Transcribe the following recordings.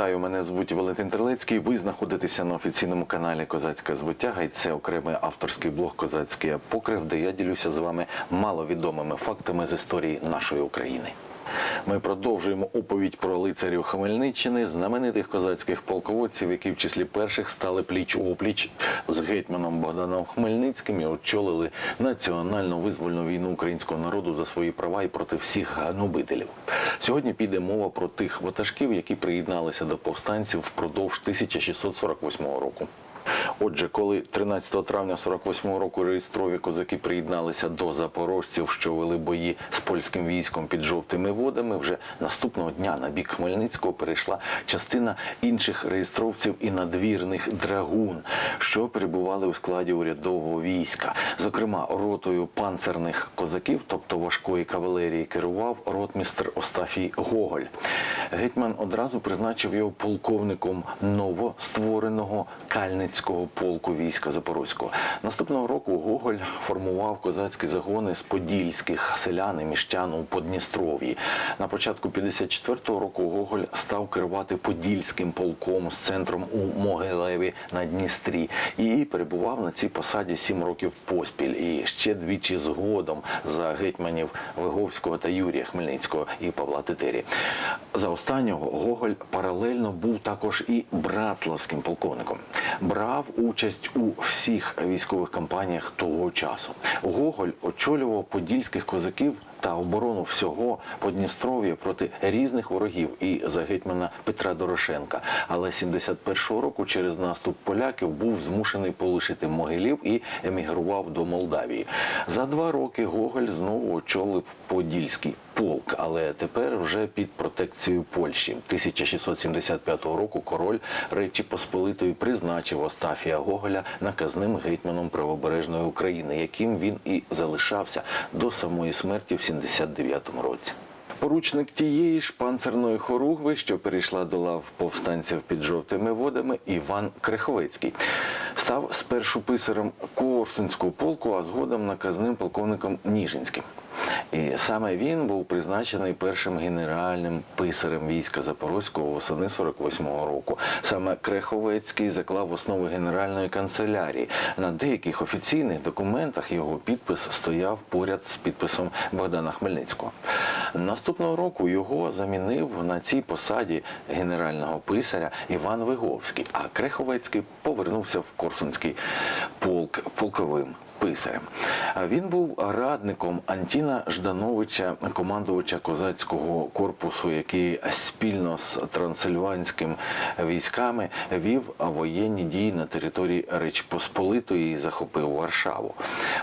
Вітаю, мене звуть Валентин Терлецький. Ви знаходитеся на офіційному каналі Козацька звитяга. І це окремий авторський блог Козацький Покрив, де я ділюся з вами маловідомими фактами з історії нашої України. Ми продовжуємо оповідь про лицарів Хмельниччини, знаменитих козацьких полководців, які в числі перших стали пліч опліч з гетьманом Богданом Хмельницьким і очолили національну визвольну війну українського народу за свої права і проти всіх гнобителів. Сьогодні піде мова про тих ватажків, які приєдналися до повстанців впродовж 1648 року. Отже, коли 13 травня 48 року реєстрові козаки приєдналися до запорожців, що вели бої з польським військом під жовтими водами, вже наступного дня на бік Хмельницького перейшла частина інших реєстровців і надвірних драгун, що перебували у складі урядового війська. Зокрема, ротою панцерних козаків, тобто важкої кавалерії, керував ротмістр Остафій Гоголь. Гетьман одразу призначив його полковником новоствореного Кальницького полку війська Запорозького. Наступного року Гоголь формував козацькі загони з подільських селян і міщан у Подністров'ї. На початку 54-го року Гоголь став керувати подільським полком з центром у Могилеві на Дністрі і перебував на цій посаді сім років поспіль. І ще двічі згодом за гетьманів Виговського та Юрія Хмельницького і Павла Тетері. За останнього Гоголь паралельно був також і братславським полковником. Брав участь у всіх військових кампаніях того часу. Гоголь очолював подільських козаків та оборону всього Подністров'я проти різних ворогів і за гетьмана Петра Дорошенка. Але 71-го року через наступ поляків був змушений полишити Могилів і емігрував до Молдавії. За два роки Гоголь знову очолив Подільський полк, але тепер вже під протекцією Польщі. 1675 року король Речі Посполитої призначив Остафія Гоголя наказним гетьманом правобережної України, яким він і залишався до самої смерті в 79-му році. Поручник тієї ж панцерної хоругви, що перейшла до лав повстанців під жовтими водами, Іван Креховецький, став спершу писарем Корсунського полку, а згодом наказним полковником Ніжинським. І саме він був призначений першим генеральним писарем війська Запорозького восени 48-го року. Саме Креховецький заклав основи генеральної канцелярії. На деяких офіційних документах його підпис стояв поряд з підписом Богдана Хмельницького. Наступного року його замінив на цій посаді генерального писаря Іван Виговський, а Креховецький повернувся в Корсунський полк полковим писарем. Він був радником Антіна Ждановича, командувача козацького корпусу, який спільно з трансильванськими військами вів воєнні дії на території Речі Посполитої і захопив Варшаву.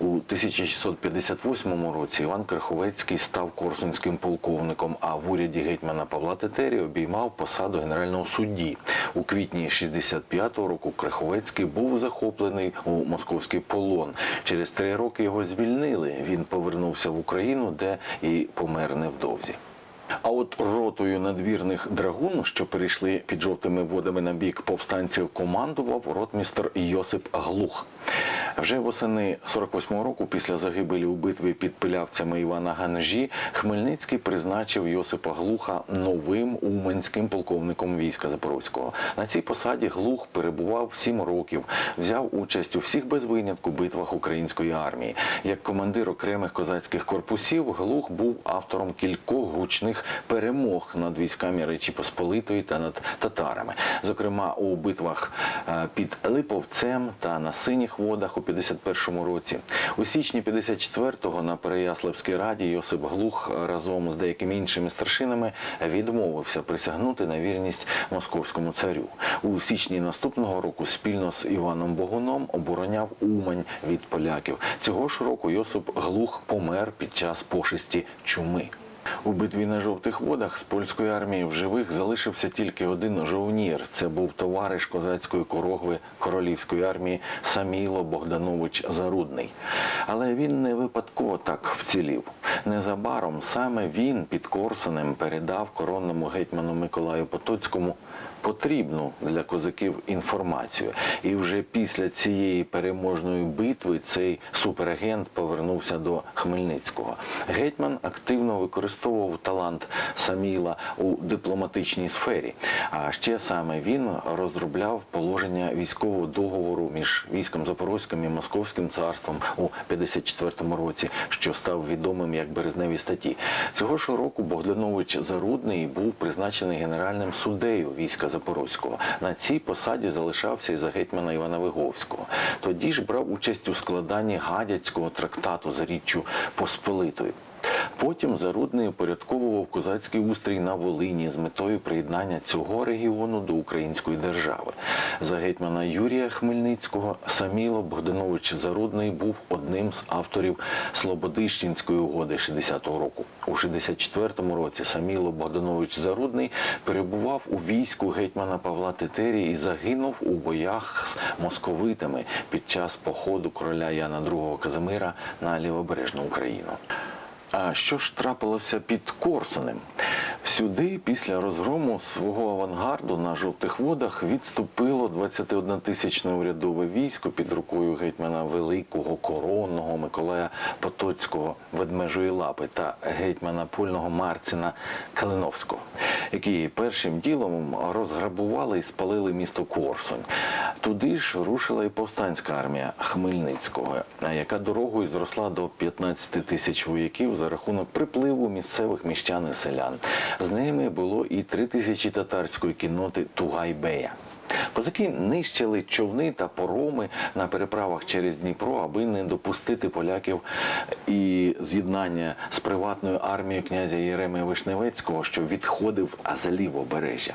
У 1658 році Іван Краховецький став корсунським полковником, а в уряді гетьмана Павла Тетері обіймав посаду генерального судді. У квітні 65-го року Краховецький був захоплений у московський полон. Через три роки його звільнили. Він повернувся в Україну, де і помер невдовзі. А от ротою надвірних драгун, що перейшли під жовтими водами на бік повстанців, командував ротмістр Йосип Глух. Вже восени 48-го року, після загибелі у битві під пилявцями Івана Ганжі, Хмельницький призначив Йосипа Глуха новим уманським полковником війська Запорозького. На цій посаді Глух перебував сім років, взяв участь у всіх без винятку битвах української армії. Як командир окремих козацьких корпусів, Глух був автором кількох гучних перемог над військами Речі Посполитої та над татарами. Зокрема, у битвах е, під Липовцем та на синіх водах у 51-му році. У січні 54-го на Переяславській раді Йосип Глух разом з деякими іншими старшинами відмовився присягнути на вірність московському царю. У січні наступного року спільно з Іваном Богуном обороняв Умань від поляків. Цього ж року Йосип Глух помер під час пошесті чуми. У битві на жовтих водах з польської армії в живих залишився тільки один жовнір. Це був товариш козацької корогви королівської армії Саміло Богданович Зарудний. Але він не випадково так вцілів. Незабаром саме він під Корсунем передав коронному гетьману Миколаю Потоцькому потрібну для козаків інформацію. І вже після цієї переможної битви цей суперагент повернувся до Хмельницького. Гетьман активно використовував талант Саміла у дипломатичній сфері. А ще саме він розробляв положення військового договору між військом Запорозьким і Московським царством у 54-му році, що став відомим як березневі статті. Цього ж року Богданович Зарудний був призначений генеральним суддею війська Запорозького. На цій посаді залишався і за гетьмана Івана Виговського. Тоді ж брав участь у складанні гадяцького трактату за річчю Посполитою. Потім Зарудний упорядковував козацький устрій на Волині з метою приєднання цього регіону до української держави. За гетьмана Юрія Хмельницького Саміло Богданович Зарудний був одним з авторів Слободищенської угоди 60-го року. У 64-му році Саміло Богданович Зарудний перебував у війську гетьмана Павла Тетерії і загинув у боях з московитами під час походу короля Яна II Казимира на лівобережну Україну. А що ж трапилося під Корсунем? Сюди, після розгрому свого авангарду на жовтих водах, відступило 21-тисячне урядове військо під рукою гетьмана Великого коронного Миколая Потоцького ведмежої лапи та гетьмана польного Марціна Калиновського, які першим ділом розграбували і спалили місто Корсунь. Туди ж рушила і повстанська армія Хмельницького, яка дорогою зросла до 15 тисяч вояків за рахунок припливу місцевих міщан і селян. З ними було і три тисячі татарської кінноти Тугайбея. Козаки нищили човни та пороми на переправах через Дніпро, аби не допустити поляків і з'єднання з приватною армією князя Єремія Вишневецького, що відходив за лівобережжя.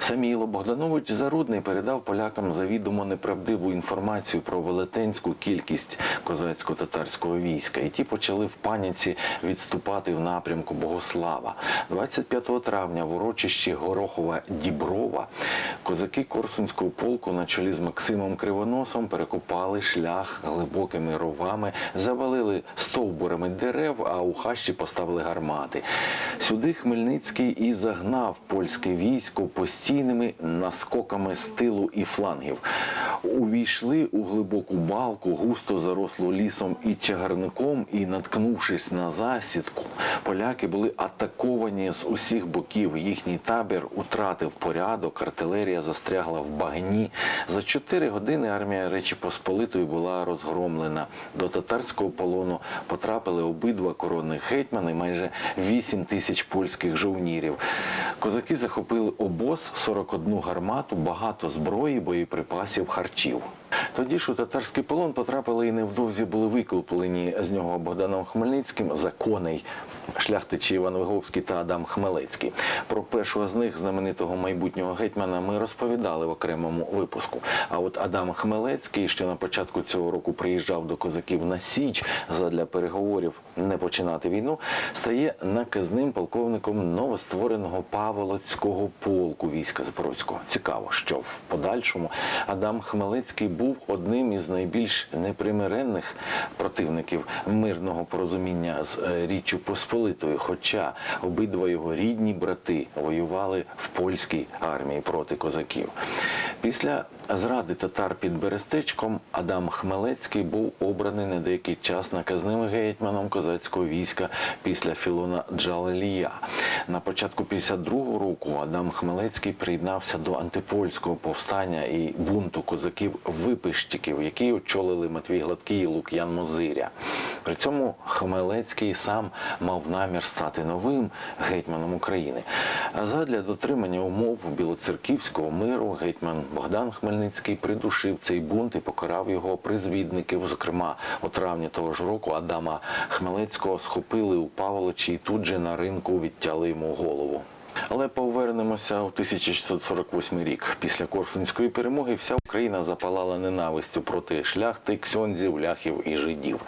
Саміло Богданович Зарудний передав полякам завідомо неправдиву інформацію про велетенську кількість козацько-татарського війська, і ті почали в паніці відступати в напрямку Богослава. 25 травня в урочищі Горохова Діброва козаки Корсунського полку на чолі з Максимом Кривоносом перекопали шлях глибокими ровами, завалили стовбурами дерев, а у хащі поставили гармати. Сюди Хмельницький і загнав польське військо постійними наскоками з тилу і флангів. Увійшли у глибоку балку, густо зарослу лісом і чагарником, і, наткнувшись на засідку, поляки були атаковані з усіх боків. Їхній табір утратив порядок, артилерія застрягла в багні. За чотири години армія Речі Посполитої була розгромлена. До татарського полону потрапили обидва коронних гетьмани, майже 8 тисяч польських жовнірів. Козаки захопили обоз, 41 гармату, багато зброї, боєприпасів, харчів. Тоді ж у татарський полон потрапили і невдовзі були викуплені з нього Богданом Хмельницьким за коней шляхтичі Іван Виговський та Адам Хмелецький. Про першого з них, знаменитого майбутнього гетьмана, ми розповідали в окремому випуску. А от Адам Хмелецький, що на початку цього року приїжджав до козаків на Січ задля переговорів не починати війну, стає наказним полковником новоствореного Паволоцького полку війська Запорозького. Цікаво, що в подальшому Адам Хмелецький був одним із найбільш непримиренних противників мирного порозуміння з е, Річчю Посполитою. Хоча обидва його рідні брати воювали в польській армії проти козаків. Після зради татар під Берестечком Адам Хмелецький був обраний на деякий час наказним гетьманом козацького війська після Філона Джалелія. На початку 52-го року Адам Хмелецький приєднався до антипольського повстання і бунту козаків-випищиків, які очолили Матвій Гладкий і Лук'ян Мозиря. При цьому Хмелецький сам мав намір стати новим гетьманом України. А задля дотримання умов білоцерківського миру гетьман Богдан Хмельницький придушив цей бунт і покарав його призвідників. Зокрема, у травні того ж року Адама Хмелецького схопили у Павловичі і тут же на ринку відтяли йому голову. Але повернемося у 1648 рік. Після Корсунської перемоги вся Україна запалала ненавистю проти шляхти, ксьонзів, ляхів і жидів.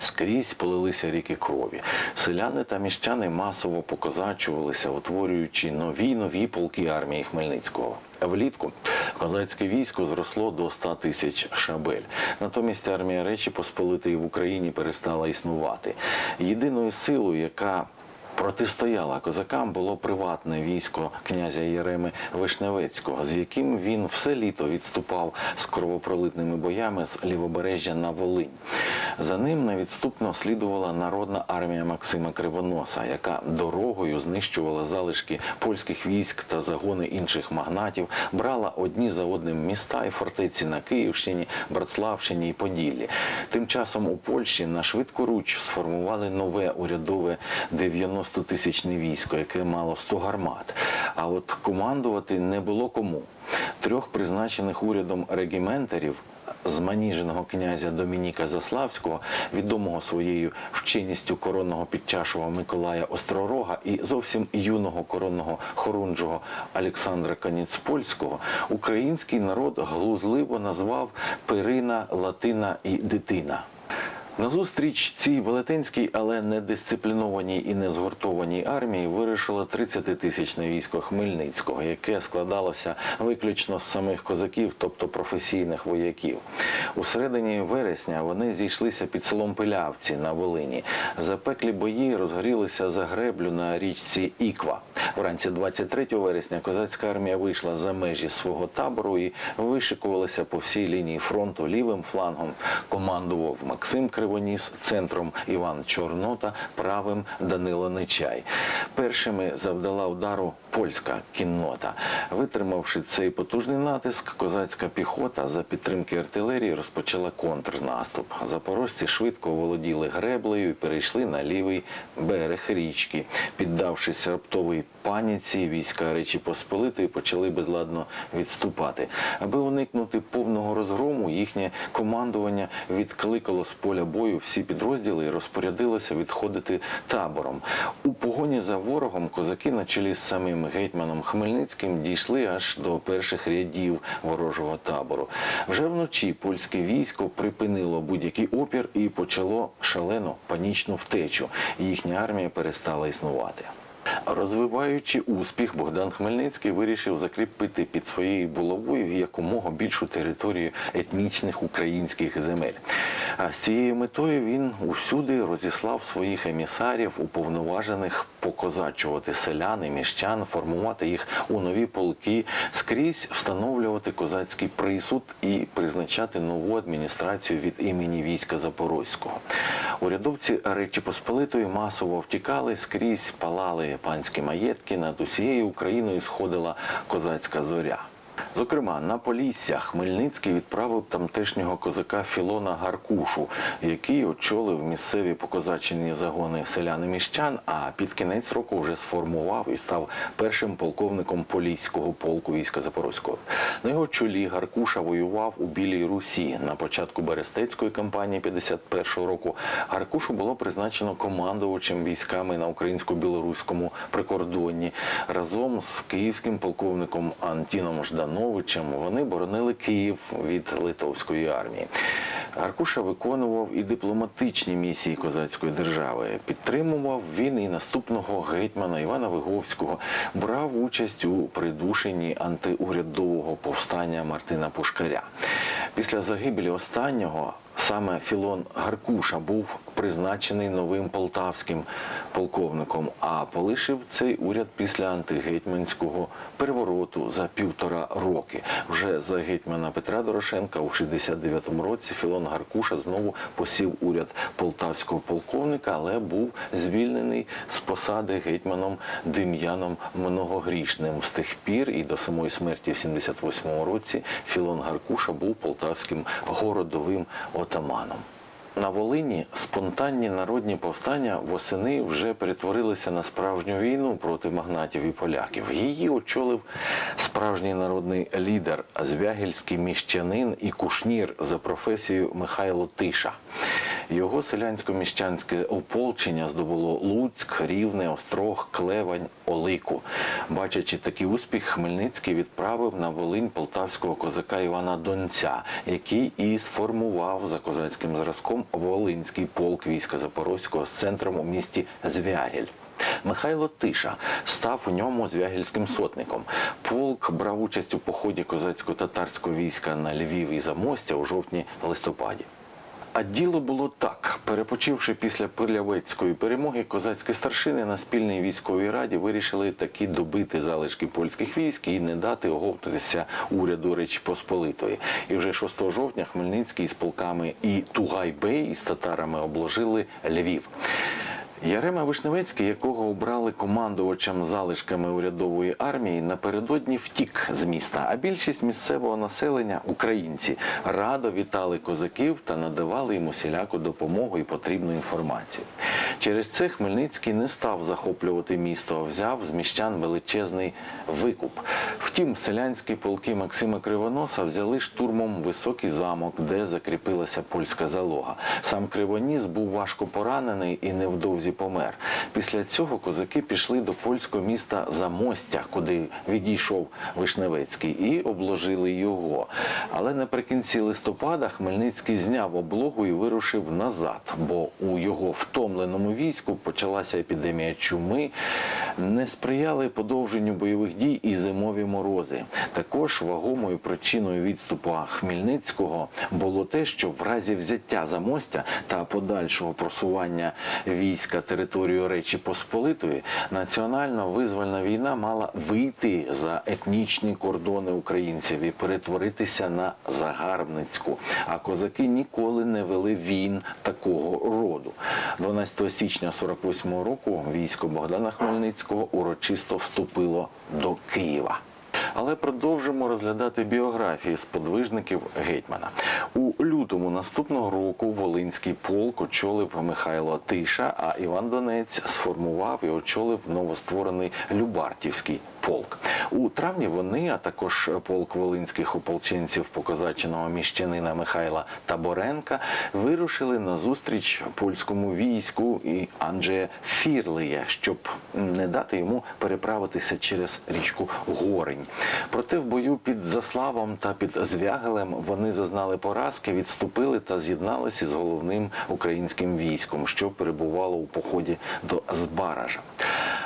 Скрізь полилися ріки крові. Селяни та міщани масово покозачувалися, утворюючи нові нові полки армії Хмельницького. Влітку козацьке військо зросло до 100 тисяч шабель. Натомість армія Речі Посполитої в Україні перестала існувати. Єдиною силою, яка Протистояла козакам було приватне військо князя Єреми Вишневецького, з яким він все літо відступав з кровопролитними боями з лівобережжя на Волинь. За ним невідступно слідувала народна армія Максима Кривоноса, яка дорогою знищувала залишки польських військ та загони інших магнатів, брала одні за одним міста і фортеці на Київщині, Братславщині і Поділлі. Тим часом у Польщі на швидку руч сформували нове урядове 90-тисячне військо, яке мало 100 гармат. А от командувати не було кому. Трьох призначених урядом регіментерів з маніженого князя Домініка Заславського, відомого своєю вченістю коронного підчашого Миколая Остророга і зовсім юного коронного хорунжого Олександра Каніцпольського, український народ глузливо назвав Пирина, Латина і Дитина. Назустріч цій велетенській, але не дисциплінованій і не згуртованій армії вирішило 30-тисячне військо Хмельницького, яке складалося виключно з самих козаків, тобто професійних вояків. У середині вересня вони зійшлися під селом Пилявці на Волині. Запеклі бої розгорілися за греблю на річці Іква. Вранці 23 вересня козацька армія вийшла за межі свого табору і вишикувалася по всій лінії фронту лівим флангом. Командував Максим Кривоніс, центром Іван Чорнота, правим Данило Нечай. Першими завдала удару польська кіннота. Витримавши цей потужний натиск, козацька піхота за підтримки артилерії розпочала контрнаступ. Запорожці швидко володіли греблею і перейшли на лівий берег річки. Піддавшись раптовій паніці, війська Речі Посполитої почали безладно відступати. Аби уникнути повного розгрому, їхнє командування відкликало з поля бою всі підрозділи і розпорядилося відходити табором. У погоні за ворогом козаки на чолі з самим гетьманом Хмельницьким дійшли аж до перших рядів ворожого табору. Вже вночі польське військо припинило будь-який опір і почало шалену панічну втечу. Їхня армія перестала існувати. Розвиваючи успіх, Богдан Хмельницький вирішив закріпити під своєю булавою якомога більшу територію етнічних українських земель. З цією метою він усюди розіслав своїх емісарів, уповноважених покозачувати селян і міщан, формувати їх у нові полки, скрізь встановлювати козацький присуд і призначати нову адміністрацію від імені війська Запорозького. Урядовці Речі Посполитої масово втікали, скрізь палали панські маєтки. Над усією Україною сходила козацька зоря. Зокрема, на Полісся Хмельницький відправив тамтешнього козака Філона Гаркушу, який очолив місцеві покозачені загони селян і міщан, а під кінець року вже сформував і став першим полковником Поліського полку війська Запорозького. На його чолі Гаркуша воював у Білій Русі. На початку Берестецької кампанії 51-го року Гаркушу було призначено командувачем військами на українсько-білоруському прикордонні разом з київським полковником Антіном Ждановичем вони боронили Київ від литовської армії. Аркуша виконував і дипломатичні місії козацької держави. Підтримував він і наступного гетьмана Івана Виговського, брав участь у придушенні антиурядового повстання Мартина Пушкаря. Після загибелі останнього саме Філон Гаркуша був призначений новим полтавським полковником, а полишив цей уряд після антигетьманського перевороту за півтора роки. Вже за гетьмана Петра Дорошенка у 69-му році Філон Гаркуша знову посів уряд полтавського полковника, але був звільнений з посади гетьманом Дем'яном Многогрішним. З тих пір і до самої смерті в 78-му році Філон Гаркуша був полтавським городовим отаманом. На Волині спонтанні народні повстання восени вже перетворилися на справжню війну проти магнатів і поляків. Її очолив справжній народний лідер, звягільський міщанин і кушнір за професією Михайло Тиша. Його селянсько-міщанське ополчення здобуло Луцьк, Рівне, Острог, Клевань, Олику. Бачачи такий успіх, Хмельницький відправив на Волинь полтавського козака Івана Донця, який і сформував за козацьким зразком Волинський полк війська Запорозького з центром у місті Звягель. Михайло Тиша став у ньому звягільським сотником. Полк брав участь у поході козацько-татарського війська на Львів і Замостя у жовтні-листопаді. А діло було так. Перепочивши після Пилявецької перемоги, козацькі старшини на спільній військовій раді вирішили таки добити залишки польських військ і не дати оговтатися уряду Речі Посполитої. І вже 6 жовтня Хмельницький з полками і Тугайбей з татарами обложили Львів. Ярема Вишневецький, якого обрали командувачем залишками урядової армії, напередодні втік з міста. А більшість місцевого населення, українці, радо вітали козаків та надавали їм усіляку допомогу і потрібну інформацію. Через це Хмельницький не став захоплювати місто, а взяв з міщан величезний викуп. Втім, селянські полки Максима Кривоноса взяли штурмом високий замок, де закріпилася польська залога. Сам Кривоніс був важко поранений і невдовзі помер. Після цього козаки пішли до польського міста Замостя, куди відійшов Вишневецький, і обложили його. Але наприкінці листопада Хмельницький зняв облогу і вирушив назад, бо у його втомленому війську почалася епідемія чуми, не сприяли подовженню бойових дій і зимові морози. Також вагомою причиною відступу Хмельницького було те, що в разі взяття Замостя та подальшого просування війська територію Речі Посполитої, національно-визвольна війна мала вийти за етнічні кордони українців і перетворитися на загарбницьку. А козаки ніколи не вели війн такого роду. 12 січня 48 року військо Богдана Хмельницького урочисто вступило до Києва. Але продовжимо розглядати біографії сподвижників гетьмана. У лютому наступного року Волинський полк очолив Михайло Тиша, а Іван Донець сформував і очолив новостворений Любартівський полк. У травні вони, а також полк волинських ополченців покозаченого міщанина Михайла Таборенка, вирушили на зустріч польському війську і Анджея Фірлея, щоб не дати йому переправитися через річку Горень. Проте в бою під Заславом та під Звягелем вони зазнали поразки, відступили та з'єдналися з головним українським військом, що перебувало у поході до Збаража.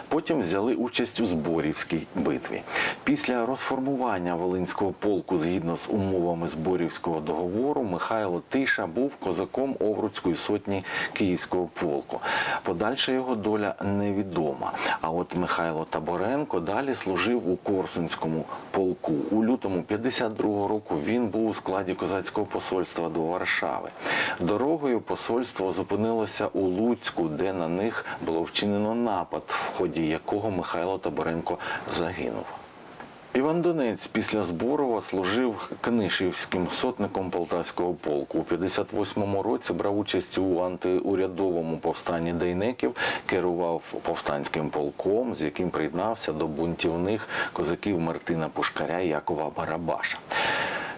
Потім взяли участь у Зборівській битві. Після розформування Волинського полку згідно з умовами Зборівського договору Михайло Тиша був козаком Овруцької сотні Київського полку. Подальша його доля невідома. А от Михайло Таборенко далі служив у Корсунському полку. У лютому 52-го року він був у складі козацького посольства до Варшави. Дорогою посольство зупинилося у Луцьку, де на них було вчинено напад, в ході якого Михайло Таборенко загинув. Іван Донець після Зборова служив книшівським сотником полтавського полку. У 58-му році брав участь у антиурядовому повстанні Дейнеків, керував повстанським полком, з яким приєднався до бунтівних козаків Мартина Пушкаря і Якова Барабаша.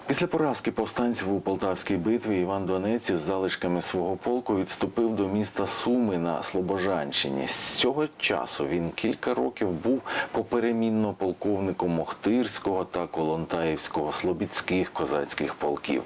Після поразки повстанців у Полтавській битві Іван Донець із залишками свого полку відступив до міста Суми на Слобожанщині. З цього часу він кілька років був поперемінно полковником Мохтирського та Колонтаївського слобідських козацьких полків.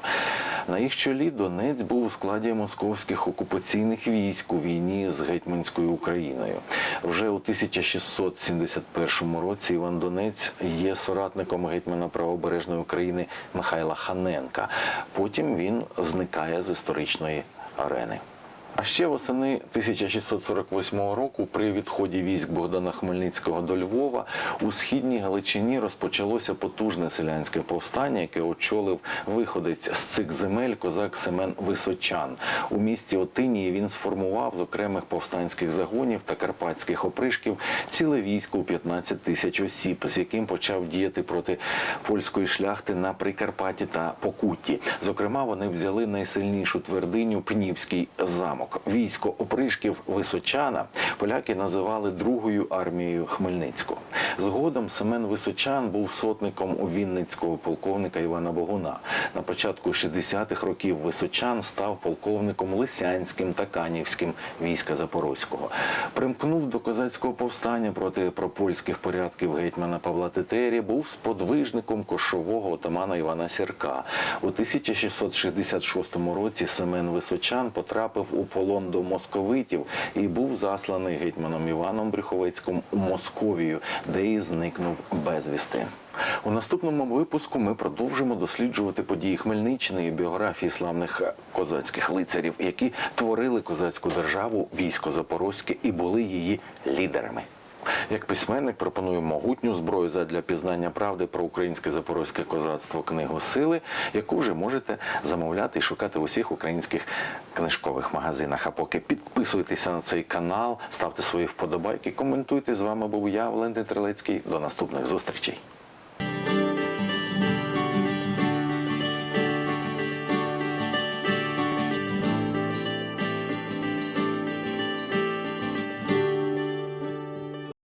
На їх чолі Донець був у складі московських окупаційних військ у війні з гетьманською Україною. Вже у 1671 році Іван Донець є соратником гетьмана правобережної України Михайла Ханенка. Потім він зникає з історичної арени. А ще восени 1648 року, при відході військ Богдана Хмельницького до Львова, у східній Галичині розпочалося потужне селянське повстання, яке очолив виходець з цих земель козак Семен Височан. У місті Отинії він сформував з окремих повстанських загонів та карпатських опришків ціле військо у 15 тисяч осіб, з яким почав діяти проти польської шляхти на Прикарпатті та Покутті. Зокрема, вони взяли найсильнішу твердиню Пнівський замок. Військо опришків Височана поляки називали другою армією Хмельницького. Згодом Семен Височан був сотником у Вінницького полковника Івана Богуна. На початку 60-х років Височан став полковником Лисянським та Канівським війська Запорозького. Примкнув до козацького повстання проти пропольських порядків гетьмана Павла Тетері, був сподвижником кошового отамана Івана Сірка. У 1666 році Семен Височан потрапив у полон до московитів і був засланий гетьманом Іваном Брюховецьким у Московію, де і зникнув безвісти. У наступному випуску ми продовжимо досліджувати події Хмельниччини і біографії славних козацьких лицарів, які творили козацьку державу, військо Запорозьке і були її лідерами. Як письменник пропоную могутню зброю задля пізнання правди про українське запорозьке козацтво книгу сили, яку вже можете замовляти і шукати в усіх українських книжкових магазинах. А поки підписуйтеся на цей канал, ставте свої вподобайки, коментуйте. З вами був я, Валентин Трилецький. До наступних зустрічей.